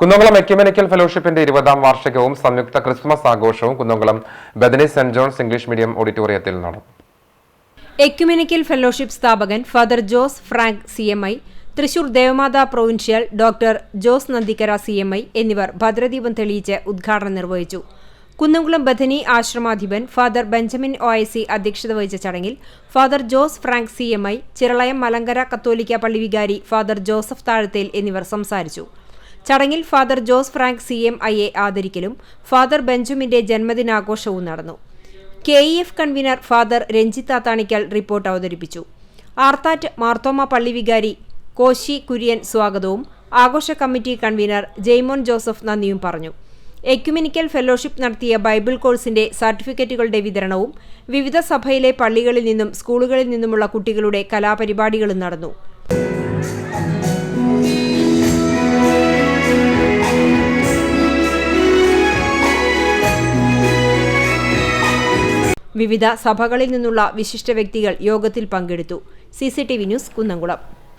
Kunnamkulam ecumenical ഫെലോഷിപ്പിന്റെ ഇരുപതാം വാർഷികവും സംയുക്ത Christmas ആഘോഷവും Kunnamkulam Bethany Saint John's English medium ഓഡിറ്റോറിയത്തിൽ നടന്നു. എക്യുമെനിക്കൽ ഫെലോഷിപ്പ് സ്ഥാപകൻ father Jose Frank C M I Thrissur Devamatha provincial doctor Jose Nandikkara C M I എന്നിവർ ഭദ്രദീപം തെളിയിച്ച് ഉദ്ഘാടനം നിർവഹിച്ചു. കുന്നംകുളം ബഥനി ആശ്രമാധിപൻ ഫാദർ ബെഞ്ചമിൻ ഒ അധ്യക്ഷത വഹിച്ച ചടങ്ങിൽ father Jose Frank C M I Chiralayam Malankara കത്തോലിക്ക പള്ളി വികാരി ഫാദർ ജോസഫ് താഴത്തേൽ എന്നിവർ സംസാരിച്ചു. ചടങ്ങിൽ father Jose Frank C M ഐയെ ആദരിക്കലും ഫാദർ ബെഞ്ചമിന്റെ ജന്മദിനാഘോഷവും നടന്നു. K E F convener father Ranjith Thathanikkal report അവതരിപ്പിച്ചു. ആർത്താറ്റ് മാർത്തോമ പള്ളി വികാരി കോശി കുര്യൻ സ്വാഗതവും ആഘോഷ കമ്മിറ്റി കൺവീനർ ജെയ്മോൻ ജോസഫ് നന്ദിയും പറഞ്ഞു. എക്യുമെനിക്കൽ ഫെലോഷിപ്പ് നടത്തിയ ബൈബിൾ കോഴ്സിന്റെ സർട്ടിഫിക്കറ്റുകളുടെ വിതരണവും വിവിധ സഭയിലെ പള്ളികളിൽ നിന്നും സ്കൂളുകളിൽ നിന്നുമുള്ള കുട്ടികളുടെ കലാപരിപാടികളും നടന്നു. വിവിധ സഭകളിൽ നിന്നുള്ള വിശിഷ്ട വ്യക്തികൾ യോഗത്തിൽ പങ്കെടുത്തു. C news Kunnamkulam.